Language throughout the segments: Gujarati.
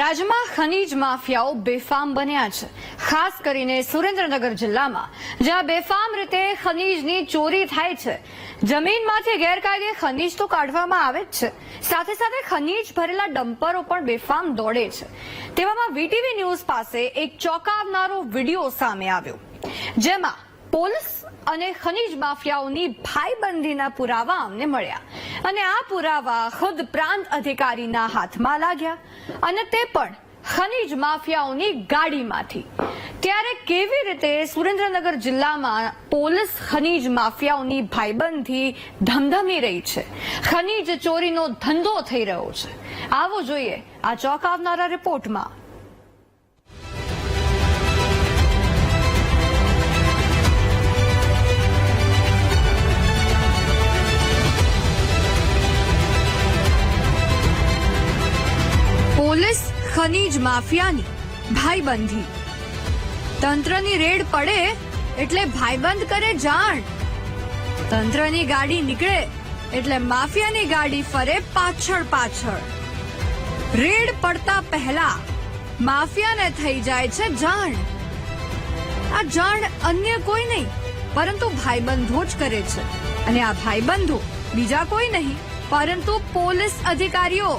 રાજ્યમાં ખનીજ માફિયાઓ બેફામ બન્યા છે. ખાસ કરીને સુરેન્દ્રનગર જિલ્લામાં, જ્યાં બેફામ રીતે ખનીજની ચોરી થાય છે. જમીનમાંથી ગેરકાયદે ખનીજ તો કાઢવામાં આવે જ છે. સાથે સાથે ખનીજ ભરેલા ડમ્પરો પણ બેફામ દોડે છે. તેવામાં વીટીવી ન્યૂઝ પાસે એક ચોંકાવનારો વીડિયો સામે આવ્યો. જેમાં પોલીસ અને ખનીજ માફિયાઓની ભાઈબંધીના પુરાવા અમને મળ્યા. અને આ પુરાવા ખુદ પ્રાંત અધિકારીના હાથમાં લાગ્યા અને તે પણ ખનીજ માફિયાઓની ગાડીમાંથી. ત્યારે કેવી રીતે સુરેન્દ્રનગર જિલ્લામાં પોલીસ ખનીજ માફિયાઓની ભાઈબંધી ધમધમી રહી છે? ખનીજ ચોરીનો ધંધો થઈ રહ્યો છે. આવો જોઈએ આ ચોંકાવનારા રિપોર્ટમાં. ખનીજ માફિયાની, ભાઈબંધી. તંત્રની રેડ પડે એટલે ભાઈબંધ કરે જાણ. તંત્રની ગાડી નીકળે એટલે માફિયાની ગાડી ફરે પાછળ પાછળ. રેડ પડતા પહેલા માફિયાને થઈ જાય છે જાણ. આ જાણ અન્ય કોઈ નહીં, પરંતુ ભાઈબંધો જ કરે છે. અને આ ભાઈબંધો બીજા કોઈ નહીં, પરંતુ પોલીસ અધિકારીઓ.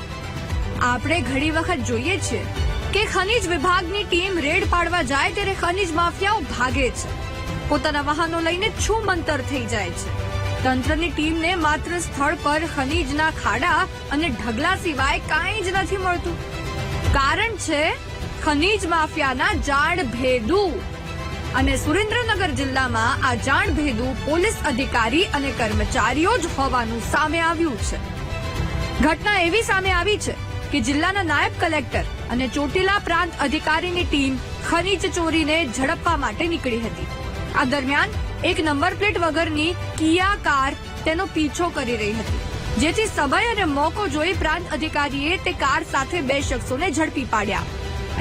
આપણે ઘણી વખત જોઈએ છીએ કે ખનીજ વિભાગની ટીમ રેડ પાડવા જાય ત્યારે ખનીજ માફિયાઓ ભાગે છે. પોતાના વાહનો લઈને છૂમંતર થઈ જાય છે. તંત્રની ટીમને માત્ર સ્થળ પર ખનીજના ખાડા અને ઢગલા સિવાય કાંઈ જ નથી મળતું. કારણ છે, ખનીજ માફિયાના જાણ ભેદુ. અને સુરેન્દ્રનગર જિલ્લામાં આ જાણ ભેદુ પોલીસ અધિકારી અને કર્મચારીઓ જ હોવાનું સામે આવ્યું છે. ઘટના એવી સામે આવી છે કે જિલ્લાના નાયબ કલેક્ટર અને ચોટીલા પ્રાંત અધિકારીની ટીમ ખનીજ ચોરીને ઝડપવા માટે નીકળી હતી. આ દરમિયાન એક નંબર પ્લેટ વગરની કિયા કાર તેનો પીછો કરી રહી હતી. જેથી સમય અને મોકો જોઈ પ્રાંત અધિકારીએ તે કાર સાથે બે શખ્સોને ઝડપી પાડ્યા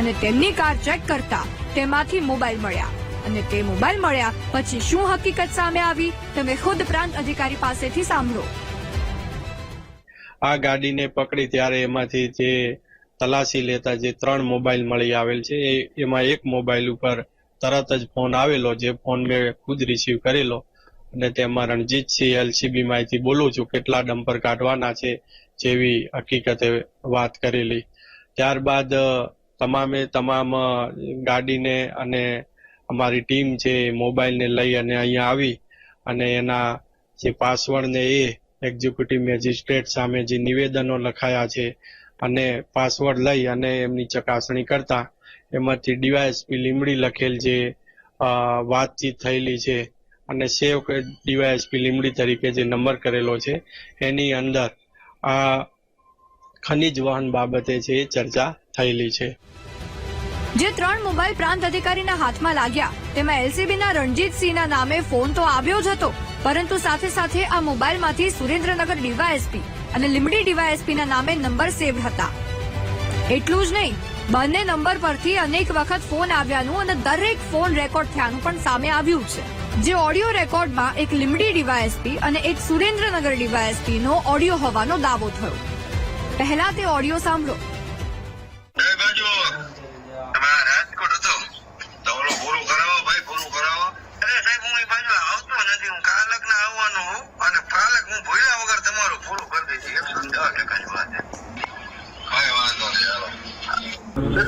અને તેમની કાર ચેક કરતા તેમાંથી મોબાઈલ મળ્યા અને તે મોબાઈલ મળ્યા પછી શું હકીકત સામે આવી, તમે ખુદ પ્રાંત અધિકારી પાસેથી સાંભળો. આ ગાડીને પકડી ત્યારે એમાંથી જે તલાશી લેતા જે ત્રણ મોબાઈલ મળી આવેલ છે, એ એમાં એક મોબાઈલ ઉપર તરત જ ફોન આવેલો, જે ફોન મેં ખુદ રિસીવ કરેલો. અને તેમાં રણજીતસિંહ એલસીબી માંથી બોલું છું, કેટલા ડમ્પર કાઢવાના છે જેવી હકીકતે વાત કરેલી. ત્યારબાદ તમામે તમામ ગાડીને અને અમારી ટીમ છે મોબાઈલને લઈ અને અહીંયા આવી. અને એના જે પાસવર્ડ ને એ એક્ઝિક્યુટિવ મેજિસ્ટ્રેટ સામે જે નિવેદનો લખાયા છે અને પાસવર્ડ લઈ અને એમની ચકાસણી કરતા, એમાંથી ડીવાયએસપી લીમડી લખેલ જે વાતચીત થયેલી છે અને સેવ ડીવાયએસપી લીમડી તરીકે જે નંબર કરેલો છે, એની અંદર આ ખનીજ વહન બાબતે છે ચર્ચા થયેલી છે. જે ત્રણ મોબાઈલ પ્રાંત અધિકારીના હાથમાં લાગ્યા. તેમાં એલસીબીના રણજીતસિંહના નામે ફોન તો આવ્યો જ હતો, પરંતુ સાથે સાથે આ મોબાઈલમાંથી સુરેન્દ્રનગર ડીવાયએસપી અને લીમડી ડીવાયએસપીના નામે નંબર સેવ હતા. એટલું જ નહીં, બંને નંબર પરથી અનેક વખત ફોન આવ્યાનું અને દરેક ફોન રેકોર્ડ થયાનું પણ સામે આવ્યું છે. જે ઓડિયો રેકોર્ડમાં એક લીમડી ડીવાયએસપી અને એક સુરેન્દ્રનગર ડીવાયએસપી નો ઓડિયો હોવાનો દાવો થયો. પહેલા તે ઓડિયો સાંભળો એ બાજુ તમારા રાજકોટ હતો તો ઓલો પૂરું કરાવો ભાઈ પૂરું કરાવો અરે સાહેબ હું એ બાજુ આવતો નથી હું કાલક ના આવવાનો હું અને કાલક હું ભૂલ્યા વગર તમારું પૂરું કરી દઈશ એકસો ને દસ ટકાની વાત છે કઈ વાંધો નહીં હાલો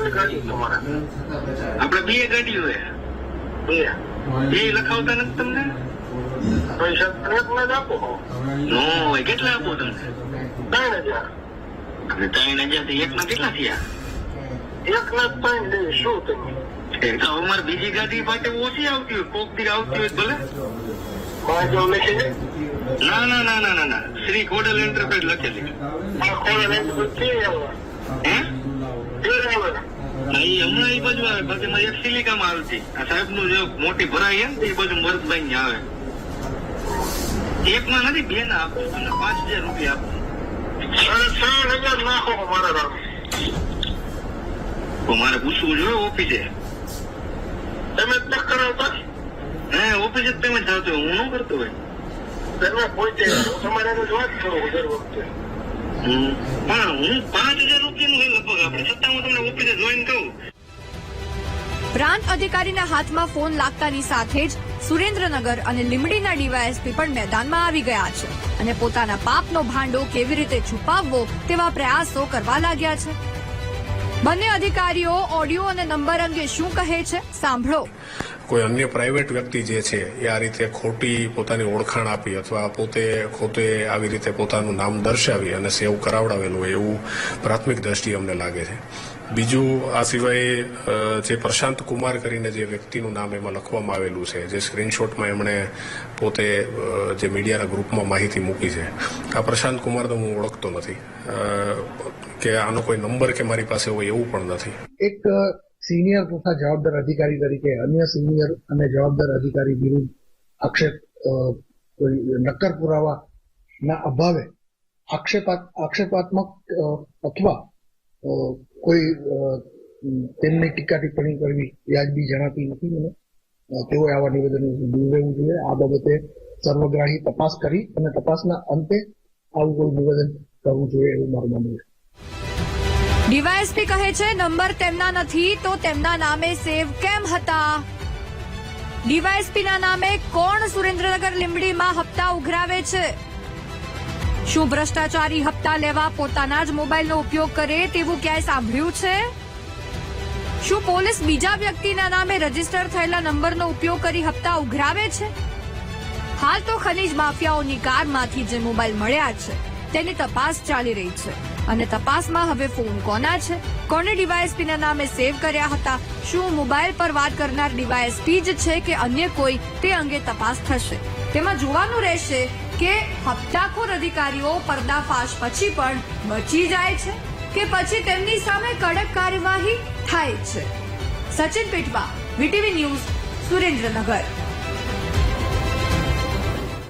આપણે બે ગાડીઓ બે. એ લખાવતા નથી તમને? પૈસા એક જ આપો. નો કેટલા આપો તમને ત્રણ હજાર. અને ત્રણ હજારથી એક ના કેટલા થયા? એક લાખ દે શું તમે? એ તો અમારે બીજી ગાડી માટે ઓછી આવતી હોય કોક દી આવતી હોય ભલે. ના? ના ના ના ના ના શ્રી કોડલ એન્ટરપ્રાઇઝ લખેલી. કોડલ ઈ હમણાં એ બાજુ આવે. બાકી મારે એક સિલિકામાં આવતી આ સાહેબનું જે મોટી ભરાઈ ને એ બાજુ મરદબાઈ ને આવે. એક માં નથી બે ના આપું તમને પાંચ હજાર રૂપિયા આપું ત્રણ હજાર નાખો મારા નામ. તો મારે પૂછવું જોઈએ ઓફિસે. તમે જ કરાવતા હે ઓફિસે તમે જાતો હું ન કરતો હોય. તમે પોતે તમારે વાત કરો દર વખતે. પણ હું પાંચ અધિકારીના હાથમાં ફોન લાગતાની સાથે જ સુરેન્દ્રનગર અને લીમડીના ડીવાયએસપી પણ મેદાનમાં આવી ગયા છે અને પોતાના પાપનો ભાંડો કેવી રીતે છુપાવવો તેવા પ્રયાસો કરવા લાગ્યા છે. બંને અધિકારીઓ ઓડિયો અને નંબર અંગે શું કહે છે, સાંભળો. કોઈ અન્ય પ્રાઇવેટ વ્યક્તિ જે છે, એ આ રીતે ખોટી પોતાની ઓળખાણ આપી અથવા પોતે ખોતે આવી રીતે પોતાનું નામ દર્શાવી અને સેવ કરાવડાવેલું એવું પ્રાથમિક દ્રષ્ટિએ અમને લાગે છે. બીજું આ સિવાય જે પ્રશાંત કુમાર કરીને જે વ્યક્તિનું નામ એમાં લખવામાં આવેલું છે, જે સ્ક્રીનશોટમાં એમણે પોતે જે મીડિયાના ગ્રુપમાં માહિતી મૂકી છે. આ પ્રશાંત કુમાર તો હું ઓળખતો નથી. કે આનો કોઈ નંબર કે મારી પાસે હોય એવું પણ નથી. એક સિનિયર તથા જવાબદાર અધિકારી તરીકે અન્ય સિનિયર અને જવાબદાર અધિકારી વિરુદ્ધ આક્ષેપ કોઈ નક્કર પુરાવાના અભાવે આક્ષેપાત આક્ષેપાત્મક અથવા કોઈ તેમની ટીકા ટિપ્પણી કરવી વ્યાજબી જણાતી નથી મને. તેઓ આવા નિવેદન દૂર રહેવું જોઈએ. આ બાબતે સર્વગ્રાહી તપાસ કરી અને તપાસના અંતે આવું કોઈ નિવેદન કરવું જોઈએ એવું મારું માનવું છે. ડીવાયએસપી કહે છે, નંબર તેમના નથી, તો તેમના નામે સેવ કેમ હતા? ડીવાયએસપી ના નામે કોણ સુરેન્દ્રનગર લીંબડીમાં હપ્તા ઉઘરાવે છે? શું ભ્રષ્ટાચારી હપ્તા લેવા પોતાના જ મોબાઈલનો ઉપયોગ કરે તેવું ક્યાંય સાંભળ્યું છે? શું પોલીસ બીજા વ્યક્તિના નામે રજિસ્ટર થયેલા નંબરનો ઉપયોગ કરી હપ્તા ઉઘરાવે છે? હાલ તો ખનીજ માફિયાઓની કારમાંથી જે મોબાઈલ મળ્યા છે, તેની તપાસ ચાલી રહી છે. અને તપાસમાં હવે ફોન કોના છે? કોને ડીવાયએસપીના નામે સેવ કર્યા હતા? શું મોબાઈલ પર વાત કરનાર ડીવાયએસપી જ છે કે અન્ય કોઈ? તે અંગે તપાસ થશે. તેમાં જોવાનું રહેશે કે હપ્તાખોર અધિકારીઓ પર્દાફાશ પછી પણ બચી જાય છે કે પછી તેમની સામે કડક કાર્યવાહી થાય છે? Sachin Pithva VTV news, Surendranagar.